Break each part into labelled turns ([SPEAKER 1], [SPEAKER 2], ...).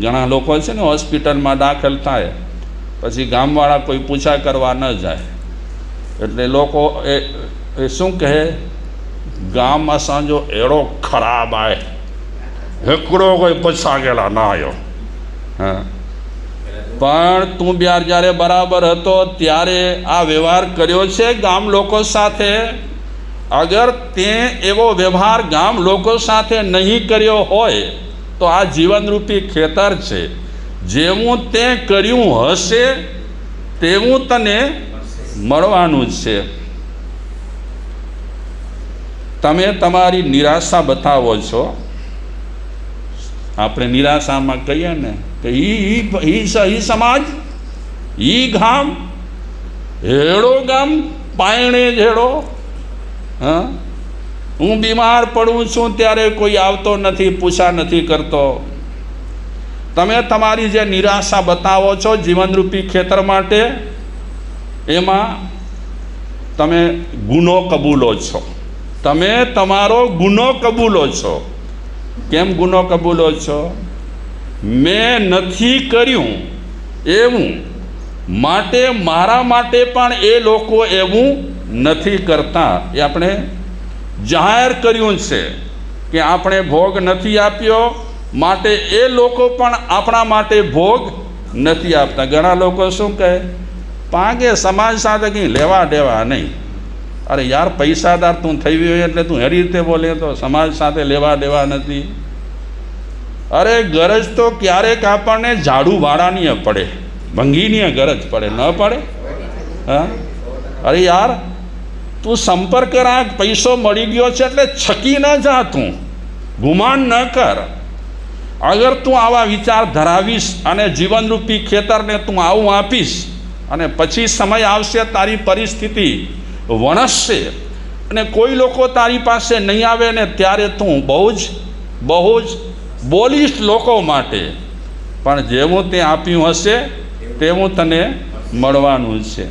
[SPEAKER 1] ઘણા લોકો છે ને હોસ્પિટલમાં દાખલ થાય, પછી ગામવાળા કોઈ પૂછા કરવા ન જાય. એટલે લોકો એ એ શું કહે? ગામ અસાંજો એડો ખરાબ આવે હેકડો કોઈ પછા ગયેલા ના આવ્યો હા. પણ તું બિહાર જ્યારે બરાબર હતો ત્યારે આ વ્યવહાર કર્યો છે ગામ લોકો સાથે. અગર તે એવો વ્યવહાર ગામ લોકો સાથે નહીં કર્યો હોય તો આ જીવનરૂપી ખેતર છે. જેવું તે કર્યું હશે, તેવું તને મળવાનું છે. તમે તમારી નિરાશા બતાવો છો. આપણે નિરાશામાં કહીએ ને કે ઈ સમાજ, ઈ ગામ, હેડો ગામ, પાયણે હેડો. હા? હું બીમાર પડું છું ત્યારે કોઈ આવતો નથી, પૂછા નથી કરતો. તમે તમારી જે નિરાશા બતાવો છો જીવનરૂપી ખેતર માટે, એમાં તમે ગુનો કબૂલો છો. તમે તમારો ગુનો કબૂલો છો. કેમ ગુનો કબૂલો છો? મેં નથી કર્યું એવું. માટે મારા માટે પણ એ લોકો એવું નથી કરતા. એ આપણે જાહેર કર્યું છે કે આપણે ભોગ નથી આપ્યો, માટે એ લોકો પણ આપણા માટે ભોગ નથી આપતા. ઘણા લોકો શું કહે? પાકે સમાજ સાથે કંઈ લેવા દેવા નહીં. અરે યાર, પૈસાદાર તું થઈ ગયો એટલે તું હેરી રીતે બોલે તો સમાજ સાથે લેવા દેવા નથી. અરે, ગરજ તો ક્યારેક આપણને ઝાડુ વાળાની પડે. ભંગીની ગરજ પડે. ન પડે? હા? અરે યાર તું સંપર્ક રાખ, પૈસો મળી ગયો છે એટલે છકી ન જા તું. ગુમાન ન કર. અગર તું આવા વિચાર ધરાવીશ અને જીવનરૂપી ખેતરને તું આવું આપીશ અને પછી સમય આવશે તારી પરિસ્થિતિ વણસશે અને કોઈ લોકો તારી પાસે નહીં આવે ને ત્યારે તું બહુ જ બહુ જ બોલીશ લોકો માટે. પણ જેવું તે આપ્યું હશે, તેવું તને મળવાનું છે.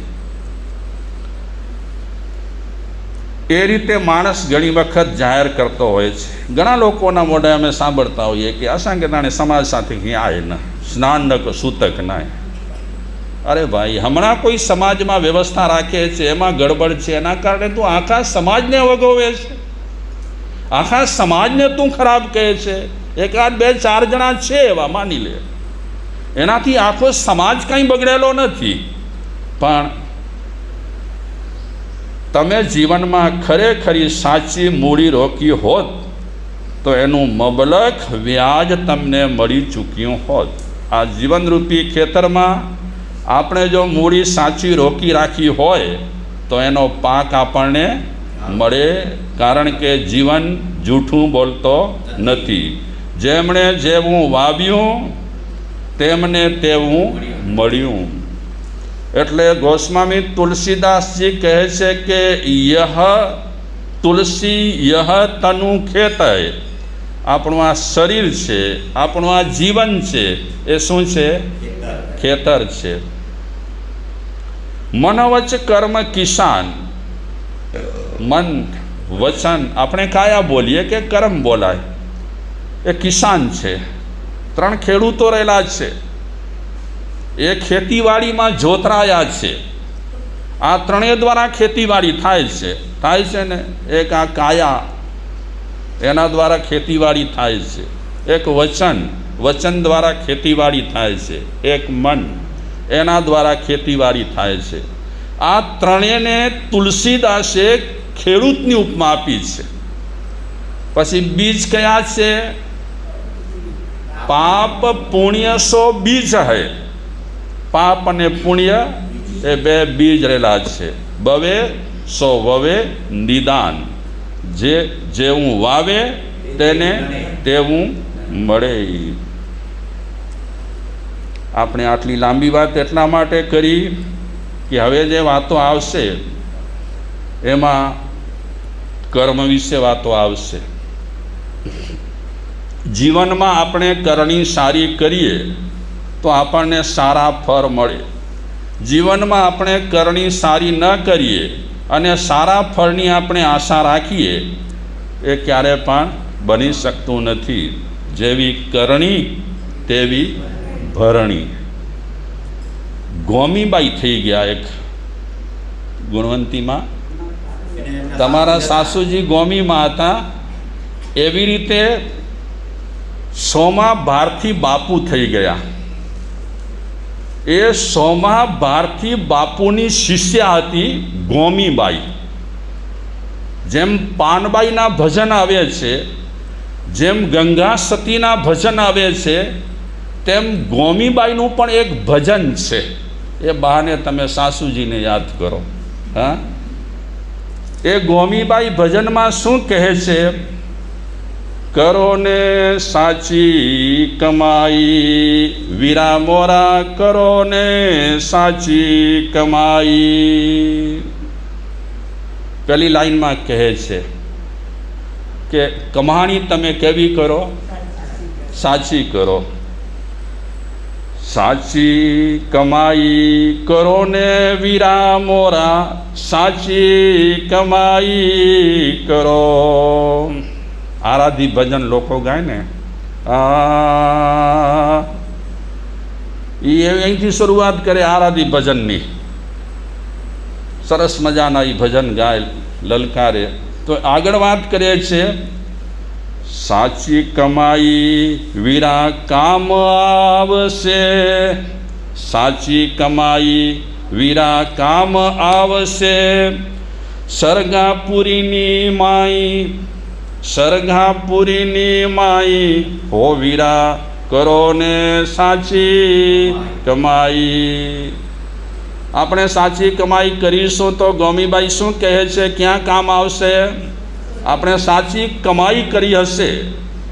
[SPEAKER 1] એ રીતે માણસ ઘણી વખત જાહેર કરતો હોય છે. ઘણા લોકોના મોઢે અમે સાંભળતા હોઈએ કે અસાંગે તાણે સમાજ સાથે ક્યાં આય ન, સ્નાન ન સૂતક ના અરે ભાઈ, હમણાં કોઈ સમાજમાં વ્યવસ્થા રાખે છે, એમાં ગડબડ છે, એના કારણે તું આખા સમાજને વગોવે છે. આખા સમાજને તું ખરાબ કહે છે. એકાદ બે, ચાર જણા છે એવા, માની લે. એનાથી આખો સમાજ કંઈ બગડેલો નથી. પણ તમે જીવનમાં ખરેખરી સાચી મૂડી રોકી હોત, તો એનું મબલક વ્યાજ તમને મળી ચૂક્યું હોત. આ જીવનરૂપી ખેતરમાં આપણે જો મૂડી સાચી રોકી રાખી હોય, તો એનો પાક આપણને મળે, કારણ કે જીવન જૂઠું બોલતો નથી. જેમણે જેવું વાવ્યું, તેમને તેવું મળ્યું. એટલે ગોસ્વામી તુલસીદાસજી કહે છે કે યહ તુલસી યહ તનુ ખેત આપણું આ શરીર છે, આપણું આ જીવન છે, એ શું છે? ખેતર છે. મનવચ કર્મ કિસાન. મન, વચન, આપણે કાયા બોલીએ કે કર્મ બોલાય? એ કિસાન છે. ત્રણ ખેડૂતો રહેલા છે. એ ખેતીવાડીમાં જોતરાયા છે. આ ત્રણેય દ્વારા ખેતીવાડી થાય છે. થાય છે ને? એક આ કાયા, એના દ્વારા ખેતીવાડી થાય છે. એક વચન વચન દ્વારા ખેતીવાડી થાય છે. એક મન, એના દ્વારા ખેતીવાડી થાય છે. આ ત્રણેયને તુલસીદાસે ખેડૂતની ઉપમા આપી છે. પછી બીજ કયા છે? પાપ પુણ્ય સો બીજ હૈ. પાપ અને પુણ્ય એ બે બીજ રહેલા છે. બવે સો વવે નિદાન. જે જેવું વાવે, તેને તેવું મળે. આપણે આટલી લાંબી વાત એટલા માટે કરી કે હવે જે વાતો આવશે, એમાં કર્મ વિશે વાતો આવશે. જીવનમાં આપણે કરણી સારી કરીએ તો આપણને સારા ફળ મળે. જીવનમાં આપણે કરણી સારી ન કરીએ અને સારા ફળની આપણે આશા રાખીએ, એ ક્યારે પણ બની શકતું નથી. જેવી કરણી, તેવી ભરણી. ગોમીબાઈ થઈ ગયા એક ગુણવંતીમાં. તમારા સાસુજી ગોમીમાં હતા. એવી રીતે સોમા ભારથી બાપુ થઈ ગયા. એ સોમાં ભારથી બાપુની શિષ્યા હતી ગોમીબાઈ. જેમ પાનબાઈના ભજન આવે છે, જેમ ગંગા સતીના ભજન આવે છે, તેમ ગોમીબાઈનું પણ એક ભજન છે. એ બહાને તમે સાસુજીને યાદ કરો. હા? એ ગોમીબાઈ ભજનમાં શું કહે છે? કરો ને સાચી કમાઈ વીરા મોરા કરો ને સાચી કમાઈ. પેલી લાઈનમાં કહે છે કે કમાણી તમે કેવી કરો? સાચી કરો. સાચી કમાઈ કરો ને વીરા મોરા સાચી કમાઈ કરો. આરાધી ભજન લોકો ગાય ને. એ અહીંથી શરૂઆત કરે આરાધી ભજનની. સરસ મજાના એ ભજન ગાય, લલકારે. તો આગળ વાત કરે છે સાચી કમાઈ વીરા કામ આવશે. સાચી કમાઈ વીરા કામ આવશે. સરગાપુરીની માઈ સરગાપુરીની માઈ, હો વીરા કરો ને સાચી કમાઈ. આપણે સાચી કમાઈ કરીશું તો ગોમીબાઈ શું કહે છે, ક્યાં કામ આવશે? આપણે સાચી કમાઈ કરી હશે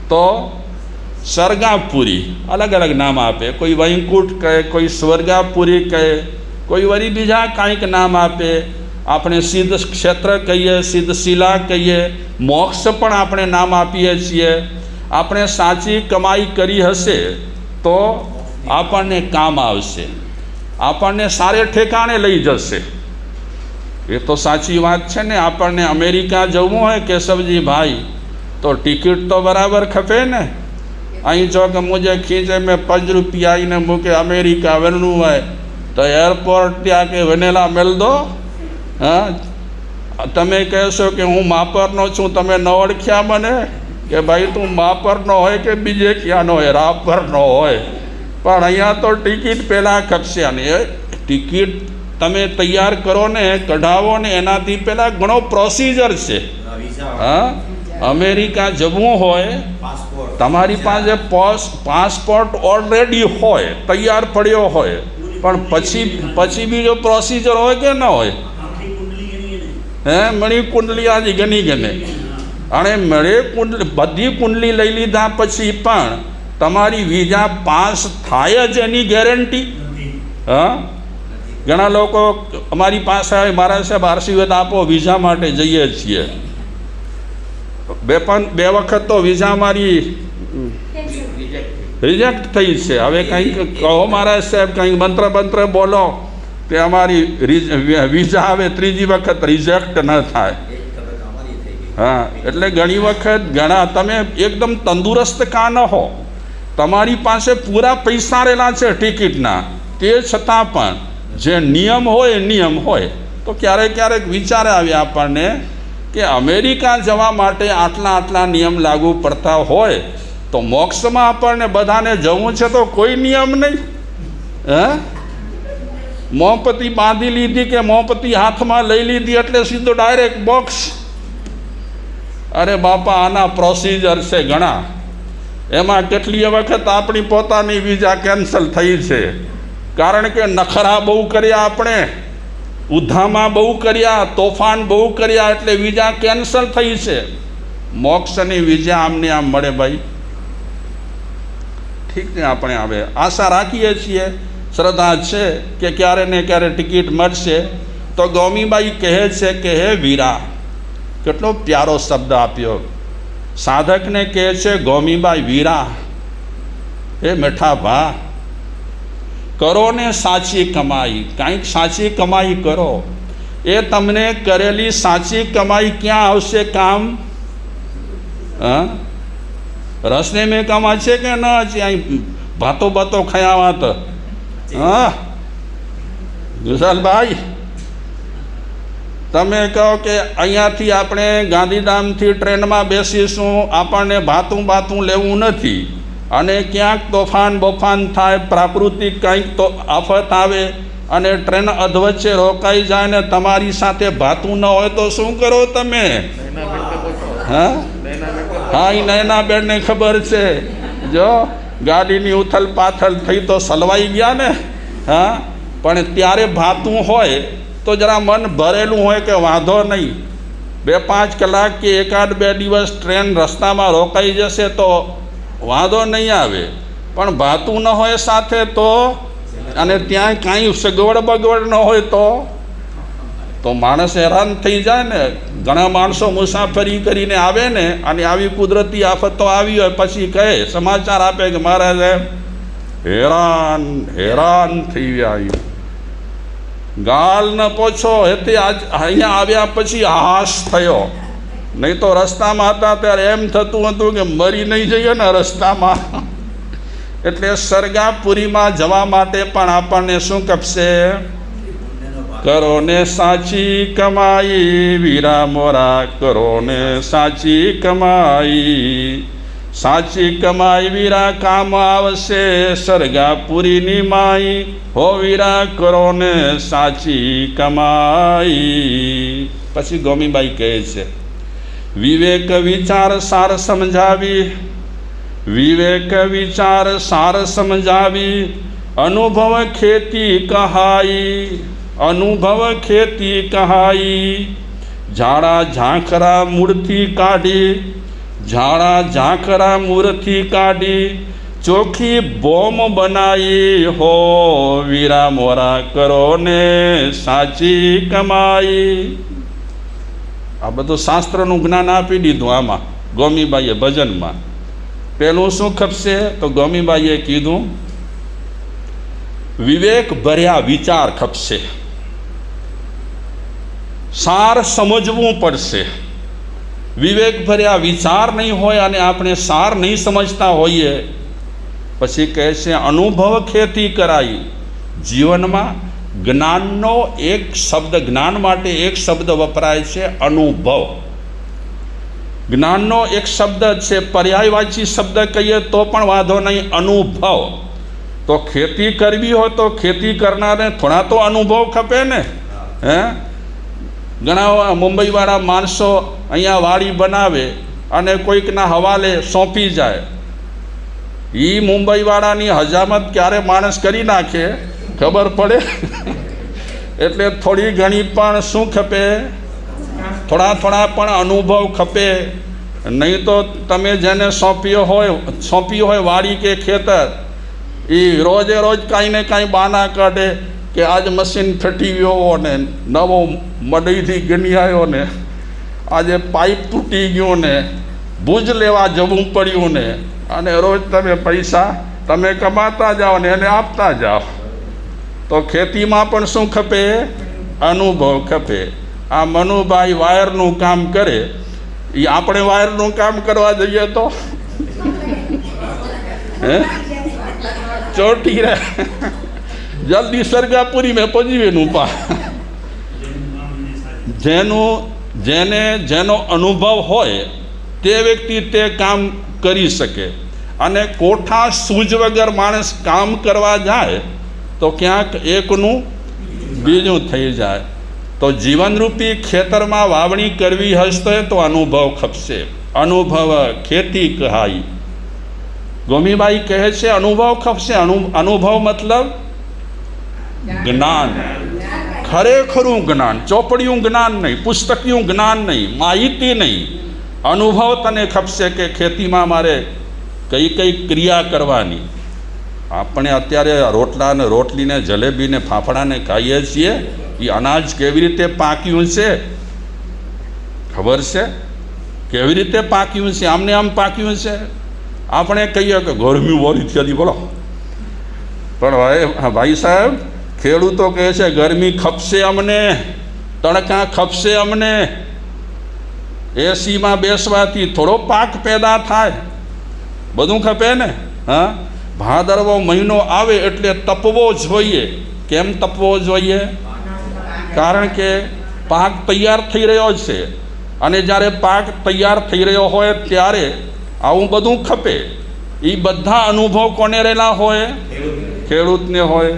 [SPEAKER 1] તો સરગાપુરી અલગ અલગ નામ આપે. કોઈ વૈકુંઠ કહે, કોઈ સ્વર્ગાપુરી કહે, કોઈ વળી બીજા કાંઈક નામ આપે. આપણે સિદ્ધ ક્ષેત્ર કહીએ, સિદ્ધ શિલા કહીએ, મોક્ષ પણ આપણે નામ આપીએ છીએ. આપણે સાચી કમાઈ કરી હશે તો આપણને કામ આવશે. આપણને સારે ઠેકાણે લઈ જશે. એ તો સાચી વાત છે ને, આપણને અમેરિકા જવું હોય કેશવજી ભાઈ, તો ટિકિટ તો બરાબર ખપે ને. અહીં જો કે મુજે ખીચે, મેં પાંચ રૂપિયા આવીને મૂકે, અમેરિકા વરણું હોય, તો એરપોર્ટ ત્યાં કે વનેલા મેલ દો. હા? તમે કહેશો કે હું માપરનો છું તમે ન ઓળખ્યા મને? કે ભાઈ તું માપરનો હોય કે બીજે ક્યાંનો હોય? રાપરનો હોય. પણ અહીંયા તો ટિકિટ પહેલાં ખપશ્યાની ટિકિટ તમે તૈયાર કરો ને કઢાવો ને એનાથી પહેલાં ઘણો પ્રોસિજર છે. હા? અમેરિકા જવું હોય તમારી પાસે પોસ પાસપોર્ટ ઓલરેડી હોય તૈયાર પડ્યો હોય. પણ પછી પછી બીજો પ્રોસિજર હોય કે ન હોય? હે મણી કુંડલી આજે ગણી ગમે. અને મળે કુંડલી બધી કુંડલી લઈ લીધા પછી પણ તમારી વિઝા પાસ થાય જ એની ગેરંટી? હા? ઘણા લોકો અમારી પાસે આવે મારા સાહેબ આરસીવેદ આપો વિઝા માટે જઈએ છીએ. બે પણ બે વખત તો વિઝા મારી રિજેક્ટ થઈ છે. હવે કંઈક કહો મારા સાહેબ કંઈક મંત્ર મંત્ર બોલો. કે અમારી વિઝા આવે ત્રીજી વખત રિજેક્ટ ન થાય. હા, એટલે ઘણી વખત ઘણા તમે એકદમ તંદુરસ્ત કા ન હો. તમારી પાસે પૂરા પૈસા રહેલા છે ટિકિટના. તે છતાં પણ જે નિયમ હોય નિયમ હોય. તો ક્યારેક ક્યારેક વિચારે આવે આપણને કે અમેરિકા જવા માટે આટલા આટલા નિયમ લાગુ પડતા હોય તો મોક્ષમાં આપણને બધાને જવું છે તો કોઈ નિયમ નહીં. હે? મોંપતી બાંધી લીધી કે મોંપતી હાથમાં લઈ લીધી એટલે સીધો ડાયરેક્ટ બોક્સ. અરે બાપા, આના પ્રોસિજર છે ઘણા. એમાં કેટલીય વખત આપણી પોતાની વિઝા કેન્સલ થઈ છે. કારણ કે નખરા બહુ કર્યા આપણે, ઉધામાં બહુ કર્યા, તોફાન બહુ કર્યા એટલે વિઝા કેન્સલ થઈ છે. મોક્ષની વિઝા આમને આમ મળે ભાઈ. ઠીક છે, આપણે હવે આશા રાખીએ છીએ શ્રદ્ધા છે કે ક્યારે ને ક્યારે ટિકિટ મળશે? તો ગૌમીબાઈ કહે છે કે, હે વીરા, કેટલો પ્યારો શબ્દ આપ્યો. સાધકને કહે છે, ગૌમીબાઈ વીરા, હે મીઠા ભા, કરો ને સાચી કમાઈ. કાંઈક સાચી કમાઈ કરો? એ તમને કરેલી સાચી કમાઈ ક્યાં આવશે કામ? રસને મેં કામ છે કે ન? હજી અહીં ભાતો બાતો ખાયા વાત હા. વિશાલભાઈ તમે કહો કે અહીંયાથી આપણે ગાંધીધામથી ટ્રેનમાં બેસીશું આપણને ભાતું બાતું લેવું નથી. અને ક્યાંક તોફાન બોફાન થાય પ્રાકૃતિક કંઈક તો આફત આવે અને ટ્રેન અધવચ્ચે રોકાઈ જાય ને તમારી સાથે ભાતું ન હોય તો શું કરો તમે? હા? હા એ નયનાબેનને ખબર છે. જો ગાડીની ઉથલ પાથલ થઈ તો સલવાઈ ગયા ને, હા? પણ ત્યારે ભાતું હોય તો જરા મન ભરેલું હોય કે વાંધો નહીં. બે પાંચ કલાક કે એકાદ બે દિવસ ટ્રેન રસ્તામાં રોકાઈ જશે તો વાંધો નહીં આવે. પણ ભાતું ન હોય સાથે તો અને ત્યાં કાંઈ સગવડ બગવડ ન હોય તો તો માણસ હેરાન થઈ જાય ને, ઘણા માણસો મુસાફરી કરીને આવે ને, અને આવી કુદરતી આફતો આવી હોય, પછી કહે, સમાચાર આપે કે મહારાજ હેરાન હેરાન થઈ ગયા ગાલ ન પોછો, એથી આજ અહીંયા આવ્યા પછી હાશ થયો. નહીં તો રસ્તામાં હતા, ત્યારે એમ થતું હતું કે મરી નહીં જઈએ ને રસ્તામાં. એટલે સરગાપુરીમાં જવા માટે પણ આપણને શું કપશે? કરો ને સાચી કમાઈ વીરા મોરા કરો ને સાચી કમાઈ. સાચી કમાઈ વીરા કામ આવશે સરગાપુરીની માઈ. હો વીરા કરો ને સાચી કમાઈ. પછી ગોમીબાઈ કહે છે, વિવેક વિચાર સાર સમજાવી. વિવેક વિચાર સાર સમજાવી. અનુભવ ખેતી કહાઈ. અનુભવ ખેતી કહાઈ, ઝાડા ઝાંખરા મૂળથી કાઢી, ઝાડા ઝાંખરા મૂળથી કાઢી, ચોખી બોમ બનાવી હો વીરા મોરા કરો ને સાચી કમાઈ. આ બધું શાસ્ત્રનું જ્ઞાન આપી દીધું આમાં, ગોમીબાઈએ ભજનમાં. પેલું શું ખપશે? તો ગોમીબાઈએ કીધું, વિવેક ભર્યા વિચાર ખપશે. સાર સમજવું પડશે. વિવેકભર્યા વિચાર નહીં હોય અને આપણે સાર નહીં સમજતા હોઈએ, પછી કહે છે અનુભવ ખેતી કરાઈ. જીવનમાં જ્ઞાનનો એક શબ્દ, જ્ઞાન માટે એક શબ્દ વપરાય છે અનુભવ. જ્ઞાનનો એક શબ્દ છે પર્યાયવાચી શબ્દ કહીએ તો પણ વાંધો નહીં, અનુભવ. તો ખેતી કરવી હોય તો ખેતી કરનારને થોડા તો અનુભવ ખપે ને, હે? ઘણા મુંબઈવાળા માણસો અહીંયા વાડી બનાવે અને કોઈકના હવાલે સોંપી જાય. એ મુંબઈવાળાની હજામત ક્યારે માણસ કરી નાખે, ખબર પડે? એટલે થોડી ઘણી પણ શું ખપે? થોડા થોડા પણ અનુભવ ખપે. નહીં તો તમે જેને સોંપ્યો હોય, સોંપ્યું હોય વાડી કે ખેતર એ રોજે રોજ કાંઈ ને કાંઈ બાના કાઢે. કે આજ મશીન થટી ગયો ને નવો મડઈથી ગણી આવ્યો ને, આજે પાઇપ તૂટી ગયો ને, ભૂજ લેવા જવું પડ્યું ને, અને રોજ તમે પૈસા તમે કમાતા જાઓ ને એને આપતા જાઓ. તો ખેતીમાં પણ શું ખપે? અનુભવ ખપે. આ મનુભાઈ વાયરનું કામ કરે. એ આપણે વાયરનું કામ કરવા જઈએ તો? હે? ચોટી રહે જલ્દી સરગાપુરી મેં પજીવેનું પા. જેનું, જેને, જેનો અનુભવ હોય, તે વ્યક્તિ તે કામ કરી શકે. અને કોઠા સૂજ વગર માણસ કામ કરવા જાય, તો ક્યાંક એકનું બીજું થઈ જાય. તો જીવનરૂપી ખેતરમાં વાવણી કરવી હશે તો અનુભવ ખપશે. અનુભવ ખેતી કહાઈ ગોમીબાઈ કહે છે, અનુભવ ખપશે. અનુ, અનુભવ મતલબ જ્ઞાન. ખરેખરું જ્ઞાન. ચોપડિયું જ્ઞાન નહીં, પુસ્તકિયું જ્ઞાન નહીં, માહિતી નહીં. અનુભવ તને ખપશે કે ખેતીમાં મારે કઈ કઈ ક્રિયા કરવાની. આપણે અત્યારે રોટલા ને રોટલીને, જલેબીને, ફાફડાને ખાઈએ છીએ. એ અનાજ કેવી રીતે પાક્યું છે? ખબર છે? કેવી રીતે પાક્યું છે? આમને આમ પાક્યું છે? આપણે કહીએ કે ગરમી વરી થતી બોલો. પણ ભાઈ ભાઈ સાહેબ ખેડૂતો કહે છે, ગરમી ખપશે અમને, તડકા ખપશે અમને. એસીમાં બેસવાથી થોડો પાક પેદા થાય. બધું ખપે ને? હા? ભાદરવો મહિનો આવે એટલે તપવો જોઈએ. કેમ તપવો જોઈએ? કારણ કે પાક તૈયાર થઈ રહ્યો છે. અને જ્યારે પાક તૈયાર થઈ રહ્યો હોય ત્યારે આવું બધું ખપે. એ બધા અનુભવ કોને રહેલા હોય? ખેડૂતને હોય.